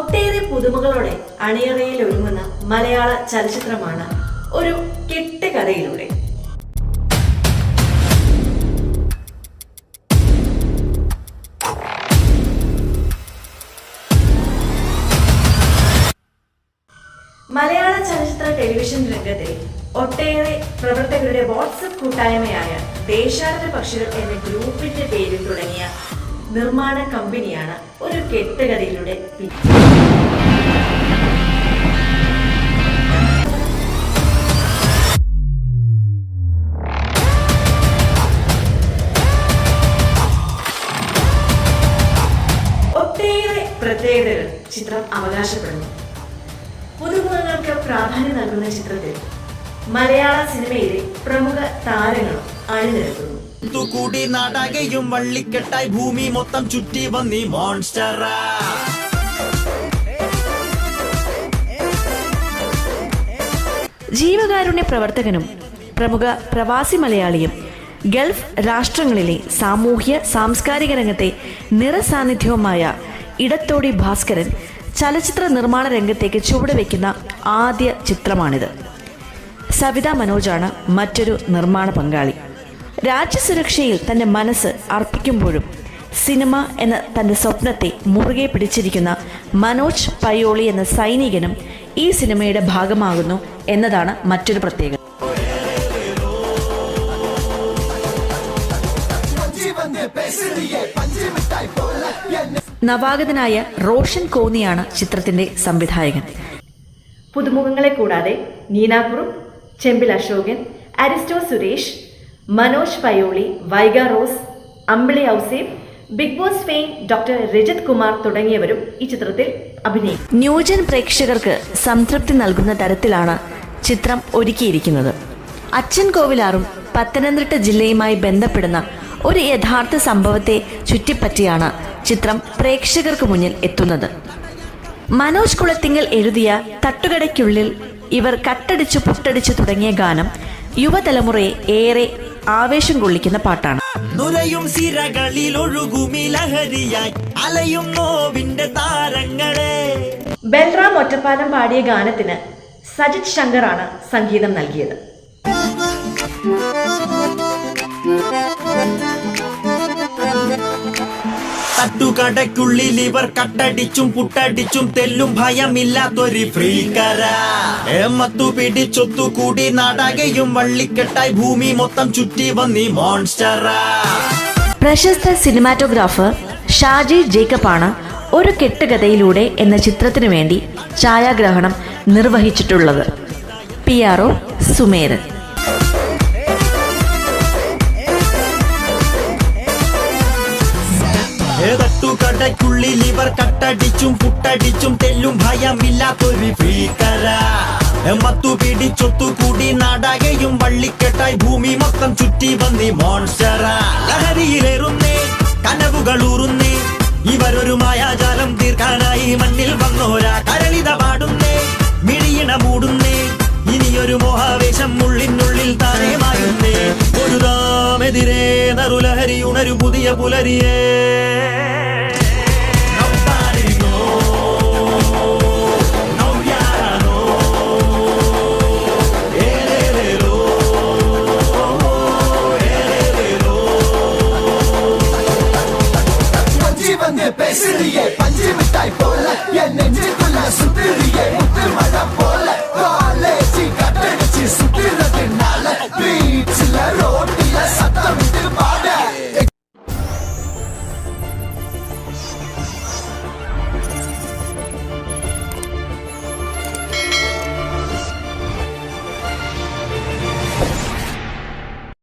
ഒട്ടേറെ പുതുമകളോടെ അണിയറയിൽ ഒരുങ്ങുന്ന മലയാള ചലച്ചിത്രമാണ് ഒരു കെട്ടുകഥയിലൂടെ മലയാള ചലച്ചിത്ര ടെലിവിഷൻ രംഗത്തെ ഒട്ടേറെ പ്രവർത്തകരുടെ വാട്സപ്പ് കൂട്ടായ്മയായ ദേശാന്തര പക്ഷികൾ എന്ന ഗ്രൂപ്പിന്റെ പേരിൽ തുടങ്ങിയ നിർമ്മാണ കമ്പനിയാണ് ഒരു കെട്ടുകഥയിലൂടെ ഒട്ടേറെ പ്രത്യേകതകൾ ചിത്രം അവകാശപ്പെടുന്നു. പുതുമുഖങ്ങൾക്ക് പ്രാധാന്യം നൽകുന്ന ചിത്രത്തിൽ മലയാള സിനിമയിലെ പ്രമുഖ താരങ്ങളും അണിനിരക്കുന്നു കൂടി നാടകയും വള്ളിക്കെട്ടായി ഭൂമി മൊത്തം ചുറ്റി വന്നി മോൺസ്റ്ററാ ജീവകാരുണ്യ പ്രവർത്തകനും പ്രമുഖ പ്രവാസി മലയാളിയും ഗൾഫ് രാഷ്ട്രങ്ങളിലെ സാമൂഹ്യ സാംസ്കാരിക രംഗത്തെ നിറസാന്നിധ്യവുമായ ഇടത്തോടി ഭാസ്കരൻ ചലച്ചിത്ര നിർമ്മാണ രംഗത്തേക്ക് ചുവടുവെക്കുന്ന ആദ്യ ചിത്രമാണിത്. സവിത മനോജാണ് മറ്റൊരു നിർമ്മാണ പങ്കാളി. രാജ്യസുരക്ഷയിൽ തന്റെ മനസ്സ് അർപ്പിക്കുമ്പോഴും സിനിമ എന്ന തന്റെ സ്വപ്നത്തെ മുറുകെ പിടിച്ചിരിക്കുന്ന മനോജ് പയോളി എന്ന സൈനികനും ഈ സിനിമയുടെ ഭാഗമാകുന്നു എന്നതാണ് മറ്റൊരു പ്രത്യേകത. നവാഗതനായ റോഷൻ കോന്നിയാണ് ചിത്രത്തിന്റെ സംവിധായകൻ. പുതുമുഖങ്ങളെ കൂടാതെ Neenapuram Chembil Ashokan Aristo Suresh Manoj Payyoli Vaiga Rose Ambili Ouseb Bigg Boss fame doctor Rajath Kumar തുടങ്ങിയവരും ഈ ചിത്രത്തിൽ അഭിനയിക്കും. ന്യൂജൻ പ്രേക്ഷകർക്ക് സംതൃപ്തി നൽകുന്ന തരത്തിലാണ് ചിത്രം ഒരുക്കിയിരിക്കുന്നത്. അച്ഛൻ കോവിലാറും പത്തനംതിട്ട ജില്ലയുമായി ബന്ധപ്പെടുന്ന ഒരു യഥാർത്ഥ സംഭവത്തെ ചുറ്റിപ്പറ്റിയാണ് ചിത്രം പ്രേക്ഷകർക്ക് മുന്നിൽ എത്തുന്നത്. മനോജ് കുളത്തിങ്കൽ എഴുതിയ തട്ടുകടയ്ക്കുള്ളിൽ ഇവർ കട്ടടിച്ചു പുട്ടടിച്ചു തുടങ്ങിയ ഗാനം യുവതലമുറയെ ഏറെ ആവേശം കൊള്ളിക്കുന്ന പാട്ടാണ്. നുരയും സിരകളിൽ ഒഴുകുമിലഹരിയായി അലയും നോവിന്റെ താരങ്ങളെ. ബൽറാം ഒറ്റപ്പാലം പാടിയ ഗാനത്തിന് സജിത് ശങ്കറാണ് സംഗീതം നൽകിയത്. തട്ടുകടയ്ക്കുള്ളിൽ ഇവർ കട്ടടിച്ചും പുട്ടടിച്ചും തെല്ലും ഭയമില്ലാത്തൊരു ഫ്രീകര ഏമത്തു പിടിച്ചൊത്തു കൂടി നാടകയും വള്ളിക്കെട്ടായി ഭൂമി മൊത്തം ചുറ്റി വന്നി മോൺസ്റ്റർ പ്രശസ്ത സിനിമാറ്റോഗ്രാഫർ ഷാജി ജേക്കബാണ് ഒരു കെട്ടുകഥയിലൂടെ എന്ന ചിത്രത്തിനു വേണ്ടി ഛായാഗ്രഹണം നിർവഹിച്ചിട്ടുള്ളത്. P R O Sumeran. തട്ടുകടയ്ക്കുള്ളിൽ ഇവർ കട്ടടിച്ചും പുട്ടടിച്ചും തെല്ലും ഭയമില്ലാത്തൊരു ഭീകര. മത്തു പിടിച്ചൊത്തു കൂടി നാടകയും വള്ളിക്കെട്ടായി ഭൂമി മൊത്തം ചുറ്റി വന്നി മോൺസ്റ്ററ. ലഹരിയിലേറുന്നേ കനവുകൾ ഊറുന്നേ ഇവരൊരു മായാജാലം തീർക്കാനായി മണ്ണിൽ വന്നോരാ. കരളിത പാടുന്നേ മിഴിയിണ മൂടുന്നേ ഇനിയൊരു മോഹാവേശം ഉള്ളിനുള്ളിൽ താഴെ മാറുന്നേ. ഒരു താമെതിരെ നറുലഹരി ഉണരു പുതിയ പുലരിയേ. வந்து பேசுறியே. பஞ்சு மிட்டாய் போல என் நெஞ்சுக்குள்ள சுத்துறியே முத்து